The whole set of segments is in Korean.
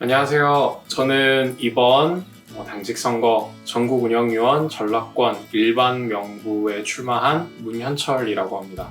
안녕하세요. 저는 이번 어, 당직 선거 전국 운영위원 전락권 일반 명부에 출마한 문현철이라고 합니다.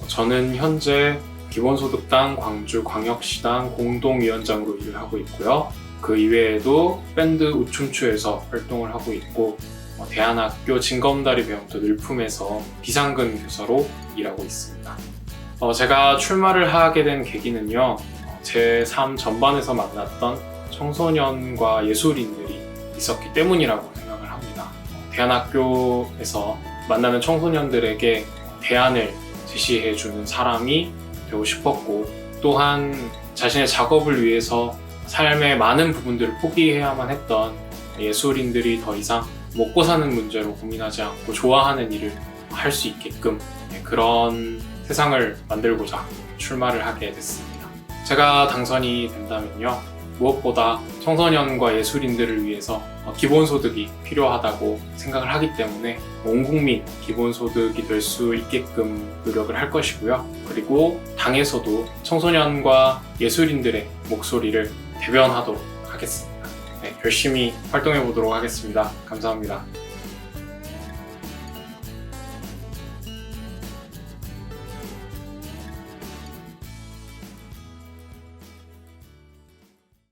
어, 저는 현재 기본소득당 광주 광역시당 공동위원장으로 일을 하고 있고요. 그 이외에도 밴드 우춤추에서 활동을 하고 있고 어, 대한학교 진검다리 배움터 늘품에서 비상근 교사로 일하고 있습니다. 어, 제가 출마를 하게 된 계기는요. 제 삶 전반에서 만났던 청소년과 예술인들이 있었기 때문이라고 생각을 합니다. 대안학교에서 만나는 청소년들에게 대안을 제시해 주는 사람이 되고 싶었고, 또한 자신의 작업을 위해서 삶의 많은 부분들을 포기해야만 했던 예술인들이 더 이상 먹고 사는 문제로 고민하지 않고 좋아하는 일을 할 수 있게끔 네, 그런 세상을 만들고자 출마를 하게 됐습니다. 제가 당선이 된다면요. 무엇보다 청소년과 예술인들을 위해서 어, 기본소득이 필요하다고 생각을 하기 때문에 온 국민 기본소득이 될 수 있게끔 노력을 할 것이고요. 그리고 당에서도 청소년과 예술인들의 목소리를 대변하도록 하겠습니다. 네, 열심히 활동해 보도록 하겠습니다. 감사합니다.